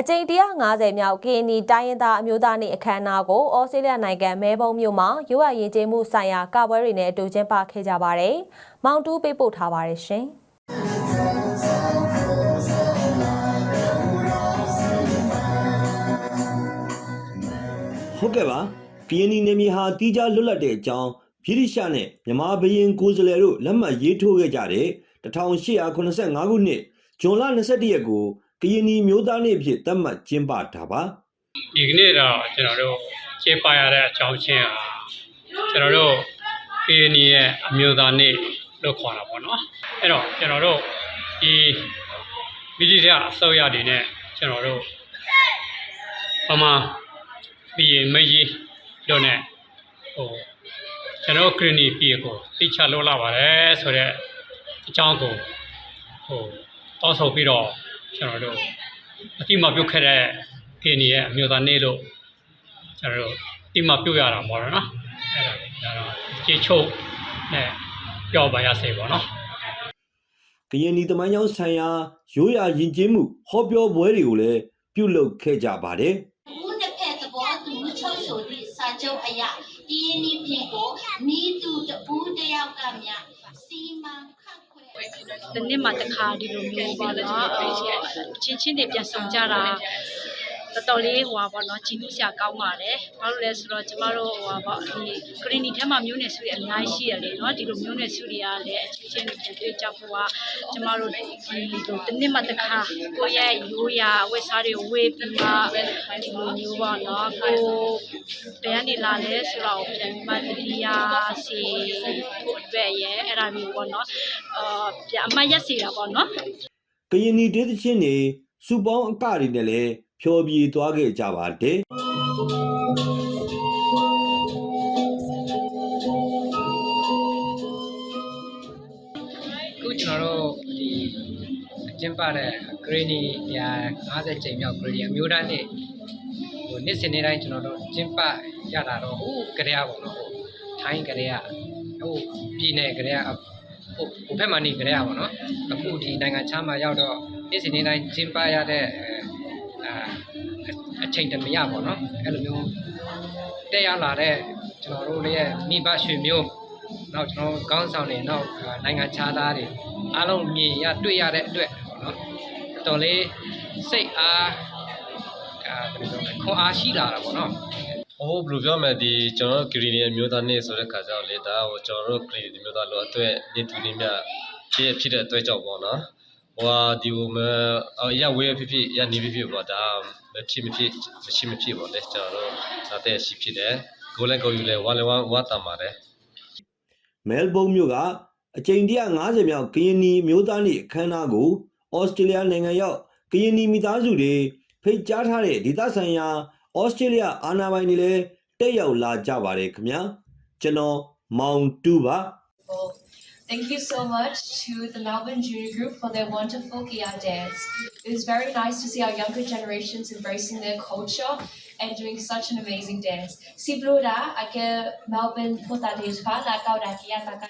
အကြိမ်150မြောက်ကရင်နီတိုင်းရင်းသားအမျိုးသားနေ့အခမ်းအနားကိုဩစတြေးလျနိုင်ငံမဲဘုံမြို့မှာရိုးရရင်ကျေးမှုဆိုင်ရာကပွဲတွေနဲ့အတူကျင်းပခဲ့ကြပါတယ်။မောင်တူးပေးပို့ထားပါတယ်ရှင်။ဟုတ်ကဲ့ပါကရင်နီနယ်မြေဟာတီးခြားလွတ်လပ်တဲ့အကြောင်းဗြိတိရှနဲ့မြန်မာဘရင်ကိုယ်စားလှယ်တို့လက်မှတ်ရေးထိုးခဲ့ကြတဲ့1885ခုနှစ်ဇွန်လ21ရက်ကို ကရင်နီမျိုးသားနေ့အဖြစ်သတ်မှတ်ကျင်းပတာပါဒီကနေ့တော့ကျွန်တော်တို့ကျေးပါရတဲ့အကြောင်းချင်းဟာကျွန်တော်တို့ KNI ရဲ့အမျိုးသားနေ့လို့ခေါ်တာပေါ့နော်အဲ့တော့ကျွန်တော်တို့ဒီမိကြီးရအစိုးရတွေနဲ့ကျွန်တော်တို့ပမာပြီးရင်မကြီးတို့နဲ့ဟိုကျွန်တော် KNI ပြည်ကိုတိချလို့လာပါတယ်ဆိုတော့အကြောင်းကိုဟိုတောင်းဆိုပြီးတော့ ကျွန်တော်တို့အတိမပြုတ်ခဲ့တဲ့ KNI ရဲ့အမျိုးသားနေ့လို့ကျွန်တော်တို့ဒီမှာပြုတ်ရတာပေါ့နော်အဲ့ဒါလေဒါတော့ခြေချုပ်နဲ့ပြောပါရစေပေါ့နော်ကရင်နီတမိုင်းကြောင်းဆိုင်ရာရိုးရာယဉ်ကျေးမှုဟောပြောပွဲတွေကိုလည်းပြုလုပ်ခဲ့ကြပါတယ်ဘူးတစ်ဖက်သဘောတူချုပ်ဆိုသည့်စာချုပ်အရဒီနီဖြင့်ကိုမိသူတဘူးတယောက်ကမြစီမံ ခန့်ခွဲတနစ်မှတစ်ခါဒီလိုမျိုးပေါ့နော်အော်ချင်းချင်းတွေပြန်ဆောင်ကြတာ တော်တော်လေးဟိုပါပေါ့နော်ကြည်နူးစရာကောင်းပါတယ်။ဘာလို့လဲဆိုတော့ကျမတို့ဟိုပါပေါ့ဒီကရီနီထဲမှာမျိုးနယ်စုတွေအများကြီးရှိရလေနော်ဒီလိုမျိုးနယ်စုတွေကလည်းအချင်းချင်းတွေပြန်တွေ့ကြဖို့ကကျမတို့ဒီလိုတနစ်မှတစ်ခါကိုယ့်ရဲ့ရိုးရာဝတ်စားတွေဝေးပြီးမှဒီလိုမျိုးပေါ့နော်ကိုတရားနေလာလဲဆိုတော့ပြန်ပြီးမှတတိယစီဖို့အတွက်ရဲ့အဲ့ဒါမျိုးပေါ့နော်အာပြန်အမှတ်ရက်စီတာပေါ့နော်ကရင်နီဒေသချင်းတွေစူပေါင်းအကတွေနဲ့လည်း ဖြောပြသွားခဲ့ကြပါတယ်အခုကျွန်တော်တို့ဒီအကျင်းပတဲ့ Greeny ရာ50ကြိမ်မြောက် Greeny အမျိုးသားနေ့ဟိုနေ့စဉ်နေ့တိုင်းကျွန်တော်တို့ကျင်းပရတာတော့ဟိုကရေပေါ့နော်ဟိုထိုင်းကရေဟိုပြည်နယ်ကရေဟိုဟိုဘက်မှာနေကရေပေါ့နော်အခုဒီနိုင်ငံခြားမှာရောက်တော့နေ့စဉ်နေ့တိုင်းကျင်းပရတဲ့အာ အချိန်တမရပေါ့နော်အဲ့လိုမျိုးတက်ရလာတဲ့ကျွန်တော်တို့ရဲ့မိဘရွှေမျိုးနောက်ကျွန်တော်ကောင်းဆောင်နေနောက်အာနိုင်ငံခြားသားတွေအားလုံးမြင်ရတွေ့ရတဲ့အတွက်ပေါ့နော်တော်တော်လေးစိတ်အားအာဘယ်လိုပြောမလဲခွန်အားရှိလာတာပေါ့နော်ဟိုဘယ်လိုပြောမလဲဒီကျွန်တော်တို့ဂရီနီမျိုးသားနေ့ဆိုတဲ့ခါကျတော့လေဒါဟိုကျွန်တော်တို့ဂရီနီမျိုးသားလို့အတွက်နေတူနေမြဖြစ်ဖြစ်တဲ့အတွက်ကြောင့်ပေါ့နော် ဟိုဟာဒီဟိုမအရဝေးဖြစ်ဖြစ်ရနေဖြစ်ဖြစ်ပေါ့ဒါမဖြစ်မဖြစ်မရှိမဖြစ်ပေါ့လေကျွန်တော်တို့ဒါတဲ့ရှိဖြစ်တယ်ကိုလည်းကိုယူလဲဝါလည်းဝါဝါတမ်းပါတယ်မဲလ်ဘုန်းမြို့ကအကြိမ်150မြောက်ကရင်နီမျိုးသားနေ့အခမ်းအနားကိုဩစတြေးလျနိုင်ငံရောက်ကရင်နီမိသားစုတွေဖိတ်ကြားထားတဲ့ဒေသဆိုင်ရာဩစတြေးလျအာဏာပိုင်တွေလည်းတက်ရောက်လာကြပါတယ်ခင်ဗျာကျွန်တော်မောင်တူပါ Well, Thank you so much to the Melbourne Junior Group for their wonderful Kia dance. It was very nice to see our younger generations embracing their culture and doing such an amazing dance. Si Blura, ake Melbourne Pota Days pa, la kau Kia taka